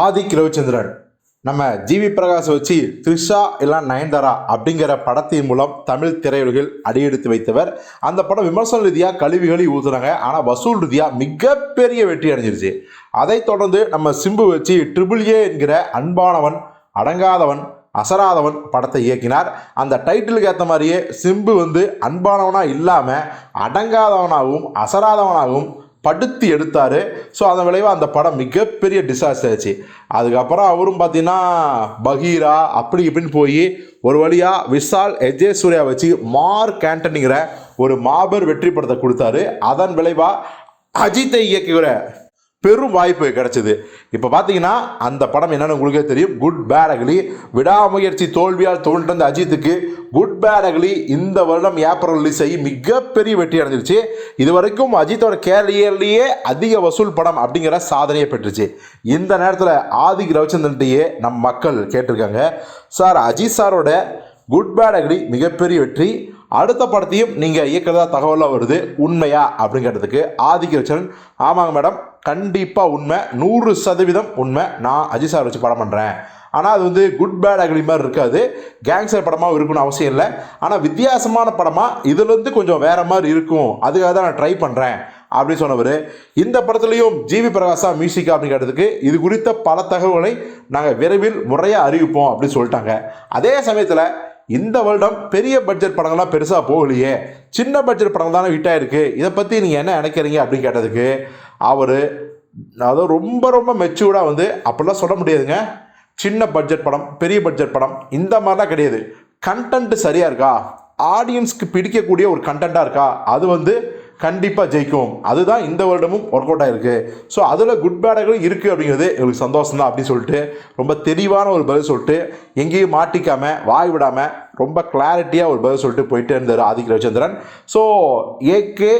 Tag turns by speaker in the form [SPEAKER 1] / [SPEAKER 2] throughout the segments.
[SPEAKER 1] ஆதிக் ரவிச்சந்திரன். நம்ம ஜிவி பிரகாஷ் வச்சு த்ரிஷா இல்லை நயன்தாரா அப்படிங்கிற படத்தின் மூலம் தமிழ் திரையுலகில் அடியெடுத்து வைத்தவர். அந்த படம் விமர்சன ரீதியாக கழிவுகளை ஊத்துனாங்க ஆனால் வசூல் ரீதியாக மிகப்பெரிய வெற்றி அடைஞ்சிருச்சு. அதைத் தொடர்ந்து நம்ம சிம்பு வச்சு ட்ரிபிள் ஏ என்கிற அன்பானவன் அடங்காதவன் அசராதவன் படத்தை இயக்கினார். அந்த டைட்டிலுக்கு ஏற்ற மாதிரியே சிம்பு வந்து அன்பானவனாக இல்லாமல் அடங்காதவனாகவும் அசராதவனாகவும் படுத்தி எடுத்தார். ஸோ அதன் விளைவாக அந்த படம் மிகப்பெரிய டிசாஸ்டர் ஆச்சு. அதுக்கப்புறம் அவரும் பார்த்தீங்கன்னா பகீரா அப்படி இப்படின்னு போய் ஒரு வழியாக விஷால் எஜே சூர்யா வச்சு மார்க் ஆண்டனிங்கிற ஒரு மாபெரும் வெற்றி படத்தை கொடுத்தாரு. அதன் விளைவாக அஜித்தை இயக்குகிற பெரும் வாய்ப்பு கிடைச்சது. இப்போ பார்த்தீங்கன்னா அந்த படம் என்னென்னு உங்களுக்கே தெரியும். குட் பேட் அகலி விடாமுயற்சி தோல்வியால் தோன்ற அஜித்துக்கு குட் பேட் அகலி இந்த வருடம் ஏப்ரல் ரிலீஸ் ஆகி மிகப்பெரிய வெற்றி அடைஞ்சிருச்சு. இது வரைக்கும் அஜித்தோட கேரியர்லேயே அதிக வசூல் படம் அப்படிங்கிற சாதனையை பெற்றுச்சு. இந்த நேரத்தில் ஆதிக் ரவிச்சந்திரன்ட்டையே நம் மக்கள் கேட்டிருக்காங்க. சார் அஜித் சாரோட குட் பேட் அக்ரி மிகப்பெரிய வெற்றி. அடுத்த படத்தையும் நீங்கள் இயக்கிறதா தகவலாக வருது. உண்மையா? அப்படிங்கிறதுக்கு ஆதிக்க ஆமாங்க மேடம் கண்டிப்பாக உண்மை. நூறு சதவீதம் உண்மை. நான் அஜித் சார் வச்சு படம் பண்ணுறேன் ஆனால் அது வந்து குட் பேட் அக்ரி மாதிரி இருக்காது. கேங்ஸ்டர் படமாக இருக்கணும்னு அவசியம் இல்லை. ஆனால் வித்தியாசமான படமாக இதுலேருந்து கொஞ்சம் வேறு மாதிரி இருக்கும். அதுக்காக தான் நான் ட்ரை பண்ணுறேன் அப்படின்னு சொன்னவர் இந்த படத்துலையும் ஜிவி பிரகாஷா மியூசிக் அப்படிங்கிறதுக்கு இது குறித்த பல தகவல்களை நாங்கள் விரைவில் முறையாக அறிவிப்போம் அப்படின்னு சொல்லிட்டாங்க. அதே சமயத்தில் இந்த வருடம் பெரிய பட்ஜெட் படங்கள்லாம் பெருசாக போகலையே. சின்ன பட்ஜெட் படங்கள் தானே ஹிட் ஆயிருக்கு. இதை பற்றி நீங்கள் என்ன நினைக்கிறீங்க அப்படின்னு கேட்டதுக்கு அவர் அதாவது ரொம்ப ரொம்ப மெச்சூர்டாக வந்து அப்படிலாம் சொல்ல முடியாதுங்க. சின்ன பட்ஜெட் படம் பெரிய பட்ஜெட் படம் இந்த மாதிரிலாம் கிடையாது. கண்டென்ட் சரியாக இருக்கா? ஆடியன்ஸ்க்கு பிடிக்கக்கூடிய ஒரு கண்டென்ட்டாக இருக்கா? அது வந்து கண்டிப்பாக ஜெயிக்கும். அதுதான் இந்த வருடமும் ஒர்க் அவுட் ஆயிருக்கு. ஸோ அதில் குட் பேடர்களும் இருக்குது அப்படிங்கிறது எங்களுக்கு சந்தோஷம் தான் அப்படின்னு சொல்லிட்டு ரொம்ப தெளிவான ஒரு பதில் சொல்லிட்டு எங்கேயும் மாட்டிக்காமல் வாய் விடாமல் ரொம்ப கிளாரிட்டியாக ஒரு பதில் சொல்லிட்டு போயிட்டே இருந்தார் Aadhik Ravichandran. So AK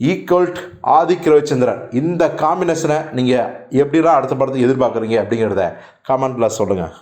[SPEAKER 1] equalled Aadhik Ravichandran. இந்த காம்பினேஷனை நீங்கள் எப்படிலாம் அடுத்த படத்தை எதிர்பார்க்குறீங்க அப்படிங்கிறத கமெண்ட்டில் சொல்லுங்கள்